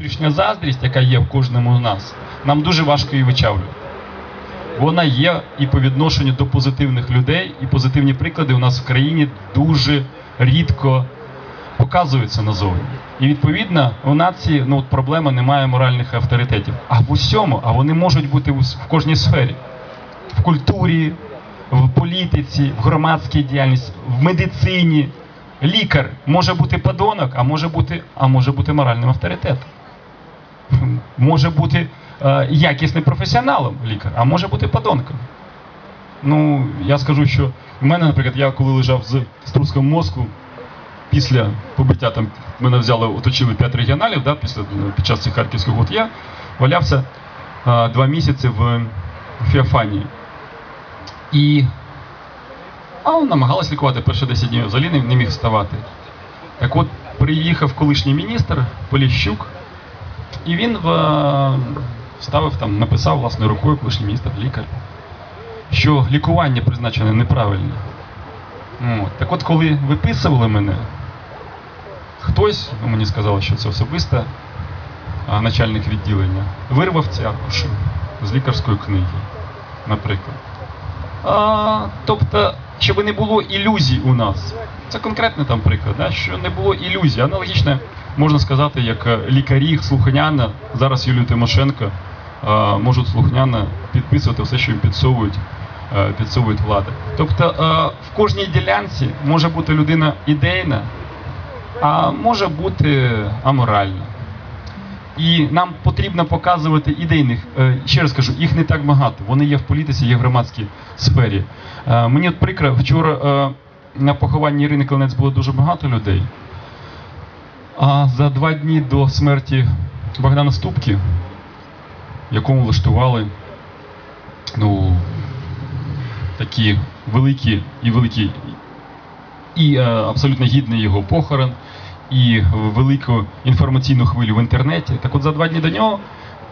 внутрішня заздрість, яка є в кожному з нас, нам дуже важко її вичавлювати. Вона є і по відношенню до позитивних людей, і позитивні приклади у нас в країні дуже рідко показуються назовні. І відповідно у нації ну, от проблема немає моральних авторитетів. А в усьому, а вони можуть бути в кожній сфері. В культурі, в політиці, в громадській діяльності, в медицині. Лікар може бути подонок, а може бути, а може бути моральним авторитетом. Може бути е, якісним професіоналом лікар, а може бути подонком. Ну, я скажу, що в мене, наприклад, я коли лежав з струском мозку, після побиття там мене взяли, оточили 5 регіоналів, да, після, під час цих харківських год я валявся е, два місяці в Феофанії. І а он намагалась лікувати перші 10 днів, взагалі не, не міг вставати. Так от приїхав колишній міністр Поліщук, і він в, е, вставив там, написав власною рукою колишній міністр, лікар, що лікування призначене неправильно. От. Так от, коли виписували мене, хтось, ну, мені сказали, що це особисто, а, начальник відділення, вирвав ці аркуші з лікарської книги, наприклад. А, тобто, щоб не було ілюзій у нас. Це конкретний там приклад, да? що не було ілюзій. Аналогічно можна сказати, як е, лікарі слухняно, зараз Юлію Тимошенко можуть слухняно підписувати все, що їм підсовують, е, підсовують влади. Тобто е, в кожній ділянці може бути людина ідейна, а може бути аморальна. І нам потрібно показувати ідейних. Е, Ще раз кажу, їх не так багато. Вони є в політиці, є в громадській сфері. Е, Мені от прикро, вчора е, на похованні Ірини Клинець було дуже багато людей. А за два дні до смерті Богдана Ступки, якому влаштували ну, такі великі і великі і е, абсолютно гідний його похорон, і велику інформаційну хвилю в інтернеті. Так от за два дні до нього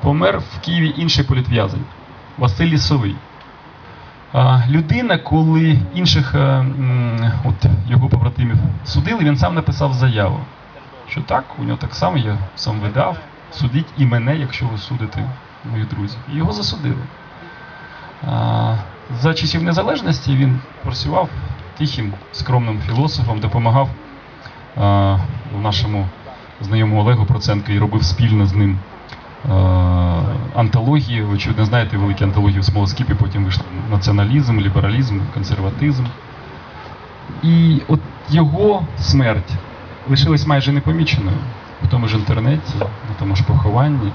помер в Києві інший політв'язень Василь Лісовий. Людина, коли інших е, от, його побратимів судили, він сам написав заяву, що так, у нього так само я сам видав, судіть і мене, якщо ви судите моїх друзів. І його засудили. А, За часів незалежності він працював тихим, скромним філософом, допомагав а, нашому знайомому Олегу Проценко і робив спільно з ним а, антології. Ви очевидно знаєте, великі антології в смолоскіпі, потім вийшли націоналізм, лібералізм, консерватизм. І от його смерть лишилась майже непоміченою в тому ж інтернеті, на тому ж похованні.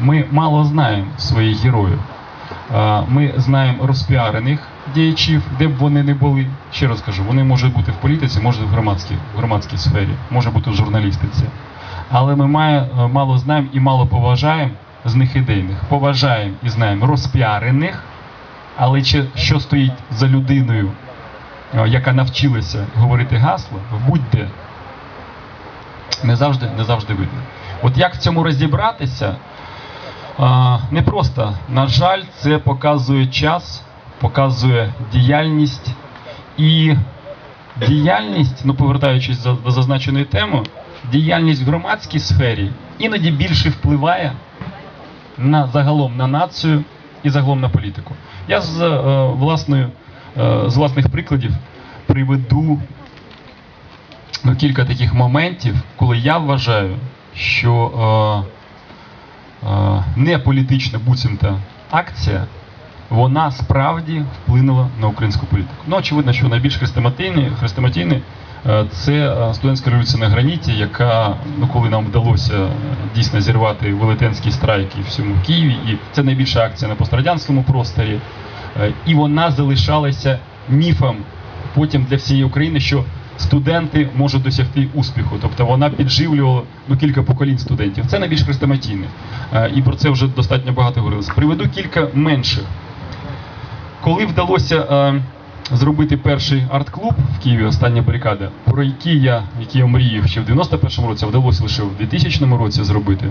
Ми мало знаємо своїх героїв. Ми знаємо розпіарених діячів, де б вони не були. Ще раз кажу, вони можуть бути в політиці, можуть в громадській, в громадській сфері, може бути в журналістиці. Але ми має, е, мало знаємо і мало поважаємо з них ідейних. Поважаємо і знаємо розпіарених, але що стоїть за людиною, е, яка навчилася говорити гасло, будь-де, не завжди, не завжди видно. От як в цьому розібратися, не просто. На жаль, це показує час, показує діяльність і діяльність, ну повертаючись до зазначеної теми, діяльність в громадській сфері іноді більше впливає на загалом на націю і загалом на політику. Я з е, власної, е, з власних прикладів приведу ну, кілька таких моментів, коли я вважаю, що е, е, не політична буцімта акція, вона справді вплинула на українську політику. Ну, очевидно, що найбільш хрестоматійний, хрестоматійний е, це е, студентська революція на граніті, яка, ну, коли нам вдалося е, дійсно зірвати велетенський страйк і всьому Києві, і це найбільша акція на пострадянському просторі, і вона залишалася міфом потім для всієї України, що студенти можуть досягти успіху. Тобто вона підживлювала ну, кілька поколінь студентів. Це найбільш хрестоматійне. І про це вже достатньо багато говорилось. Приведу кілька менших. Коли вдалося е, зробити перший арт-клуб в Києві, остання барикада, про який я, який я мріяв ще в 91-му році, вдалося лише в 2000 році зробити.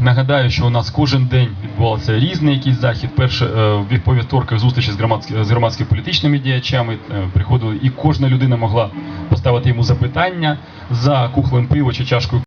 Нагадаю, що у нас кожен день відбувався різний якийсь захід. Перше е, в вівторках зустрічі з громадськими з громадськими політичними діячами е, приходили, і кожна людина могла поставити йому запитання за кухлем пива чи чашкою